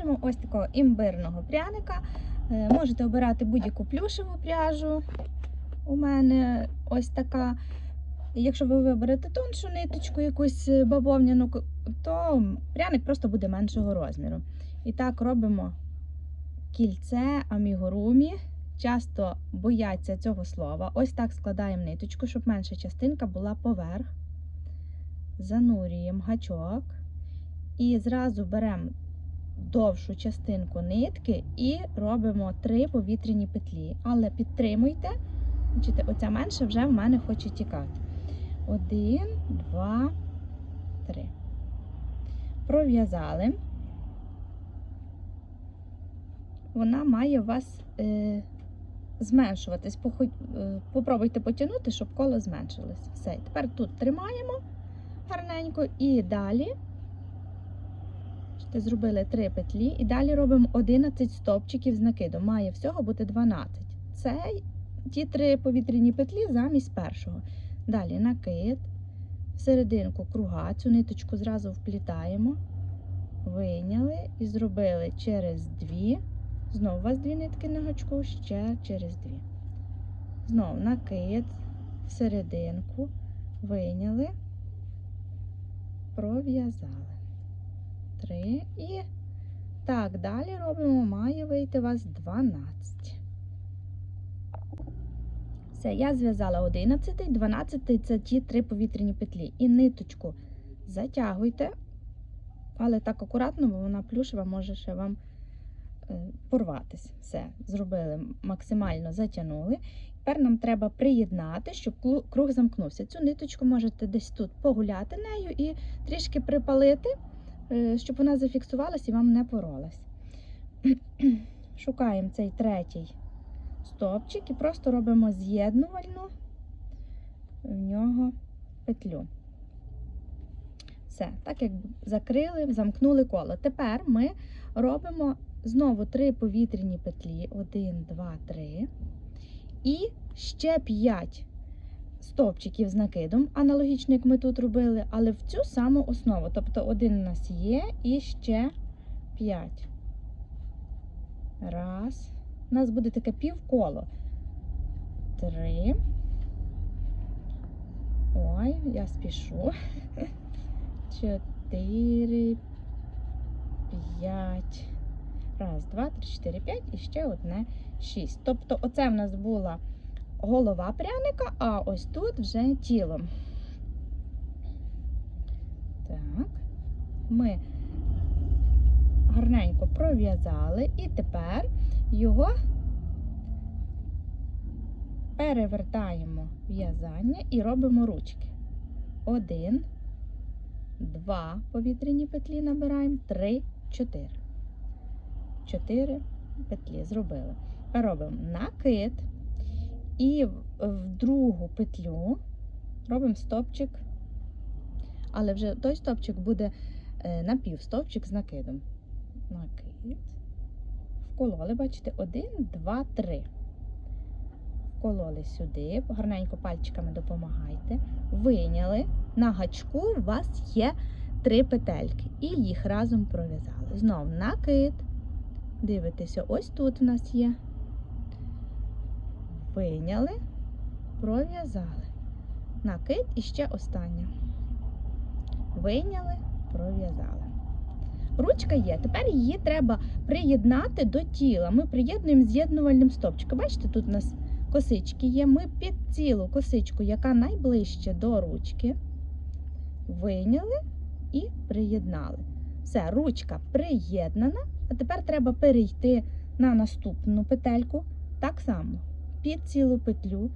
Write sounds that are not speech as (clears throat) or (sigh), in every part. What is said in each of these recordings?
В'яжемо ось такого імбирного пряника. Е, Можете обирати будь-яку плюшеву пряжу. У мене ось така. Якщо ви виберете тоншу ниточку, якусь е, бавовняну, то пряник просто буде меншого розміру. І так робимо кільце амігурумі. Часто бояться цього слова. Ось так складаємо ниточку, щоб менша частинка була поверх. Занурюємо гачок і зразу беремо довшу частинку нитки і робимо три повітряні петлі. Але підтримуйте, бачите, оця менша вже в мене хоче тікати. Один, два, три. Пров'язали. Вона має у вас е, зменшуватись. Похо- е, Попробуйте потягнути, щоб коло зменшилось. Все. Тепер тут тримаємо гарненько і далі. Бачите, Зробили 3 петлі і далі робимо 11 стовпчиків з накидом. Має всього бути 12. Це ті три повітряні петлі замість першого. Далі накид, серединку круга, цю ниточку зразу вплітаємо, вийняли і зробили через дві. Знову у вас дві нитки на гачку, ще через дві. Знову накид, серединку, вийняли, пров'язали. Три і так далі робимо, має вийти у вас 12. Все, я зв'язала 11, 12 це ті три повітряні петлі. І ниточку затягуйте, але так акуратно, бо вона плюшева, може ще вам е, порватись. Все, зробили, максимально затягнули. Тепер нам треба приєднати, щоб круг замкнувся. Цю ниточку можете десь тут погуляти нею і трішки припалити, щоб вона зафіксувалась і вам не поролась. (clears throat) Шукаємо цей третій стовпчик і просто робимо з'єднувальну в нього петлю. Все, так як закрили, замкнули коло. Тепер ми робимо знову три повітряні петлі: 1, 2, 3. І ще 5 стовпчиків з накидом, аналогічно, як ми тут робили, але в цю саму основу. Тобто один у нас є і ще 5. Раз. У нас буде таке півколо. Три. Ой, я спішу. (laughs) Чотири. П'ять. Раз, два, три, чотири, п'ять і ще одне шість. Тобто, оце в нас була голова пряника, а ось тут вже тіло. Так, ми гарненько пров'язали, і тепер його перевертаємо в'язання і робимо ручки. Один, два повітряні петлі набираємо, три, чотири. Чотири петлі зробили. Робимо накид і в, другу петлю робимо стопчик, але вже той стопчик буде е, напівстопчик з накидом. Накид. Вкололи, бачите, один, два, три. Вкололи сюди, гарненько пальчиками допомагайте. Вийняли. На гачку у вас є три петельки. І їх разом пров'язали. Знов накид. Дивитеся, ось тут у нас є. Вийняли, пров'язали. Накид і ще остання. Вийняли, пров'язали. Ручка є. Тепер її треба приєднати до тіла. Ми приєднуємо з'єднувальним стопчиком. Бачите, тут у нас косички є. Ми під цілу косичку, яка найближче до ручки, вийняли і приєднали. Все, ручка приєднана. А тепер треба перейти на наступну петельку. Так само під цілу петлю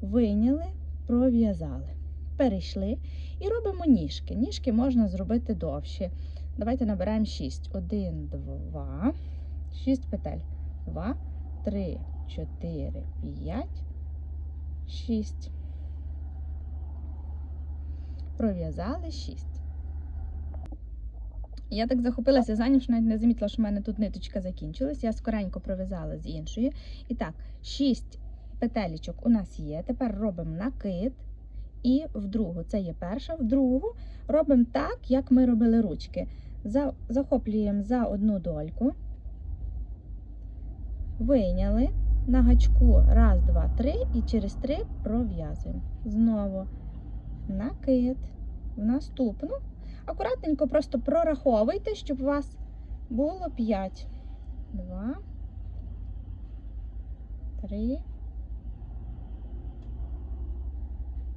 вийняли, пров'язали. Перейшли і робимо ніжки. Ніжки можна зробити довші. Давайте набираємо 6. 1, 2, 6 петель. 2, 3, 4, 5, 6. Пров'язали 6. Я так захопилася за що навіть не замітила, що в мене тут ниточка закінчилась. Я скоренько пров'язала з іншої. І так, 6 петелечок у нас є. Тепер робимо накид. І в другу, це є перша, в другу робимо так, як ми робили ручки. За, захоплюємо за одну дольку, вийняли на гачку раз, два, три і через три пров'язуємо. Знову накид в наступну. Акуратненько просто прораховуйте, щоб у вас було 5. 2, 3,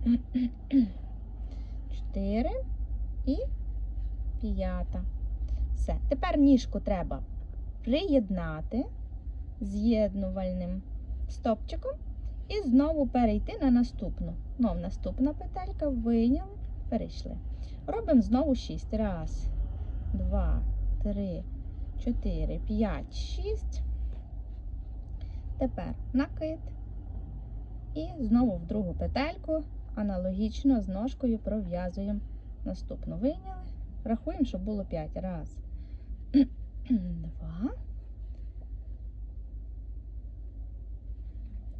(clears throat) 4 і п'ята. Все. Тепер ніжку треба приєднати з'єднувальним стопчиком і знову перейти на наступну. Знов наступна петелька, вийняли, перейшли. Робимо знову 6. Раз, два, три, чотири, п'ять, шість. Тепер накид. І знову в другу петельку аналогічно з ножкою пров'язуємо наступну. Вийняли. Рахуємо, щоб було 5. Раз, (clears throat) два,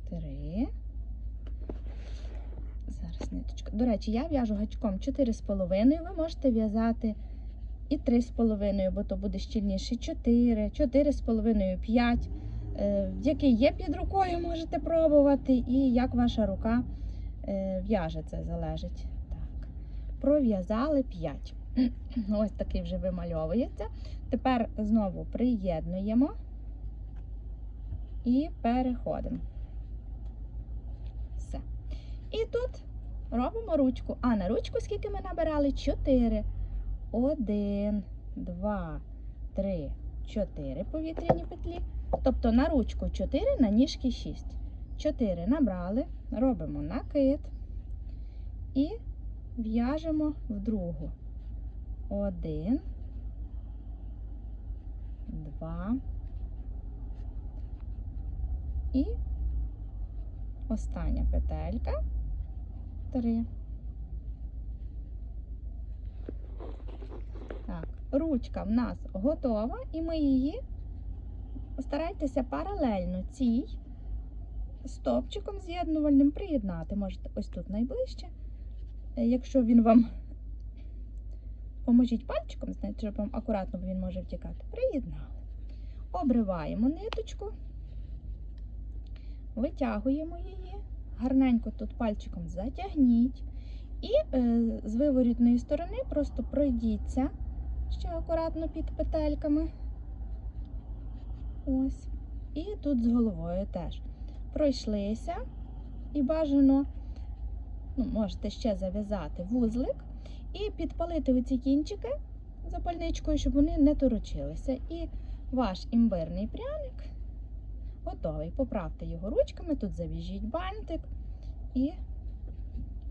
три. Зараз ниточка. До речі, я в'яжу гачком 4,5. Ви можете в'язати і 3,5, бо то буде щільніше 4, 4,5, 5. Е, Який є під рукою, можете пробувати, і як ваша рука в'яже, це залежить. Так. Пров'язали 5. (clears throat) Ось такий вже вимальовується. Тепер знову приєднуємо і переходимо. Все. І тут робимо ручку. А на ручку скільки ми набирали? 4. 1, 2, 3, 4 повітряні петлі. Тобто на ручку 4, на ніжки 6. 4 набрали, робимо накид. І в'яжемо в другу. 1, 2 і остання петелька. 3. Так, ручка в нас готова, і ми її старайтеся паралельно цій стовпчиком з'єднувальним приєднати. Можете ось тут найближче. Е, Якщо він вам (laughs) поможіть пальчиком, знаєте, щоб вам акуратно, бо він може втікати. Приєднали. Обриваємо ниточку, витягуємо її, гарненько тут пальчиком затягніть. І е, з виворітної сторони просто пройдіться ще акуратно під петельками. Ось. І тут з головою теж. Пройшлися і бажано, ну, можете ще зав'язати вузлик і підпалити оці кінчики запальничкою, щоб вони не торочилися. І ваш імбирний пряник готовий. Поправте його ручками, тут зав'яжіть бантик і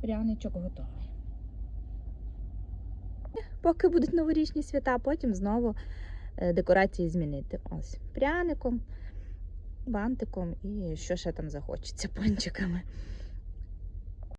пряничок готовий. Поки будуть новорічні свята, потім знову е, декорації змінити. Ось пряником, бантиком і що ще там захочеться (laughs) пончиками.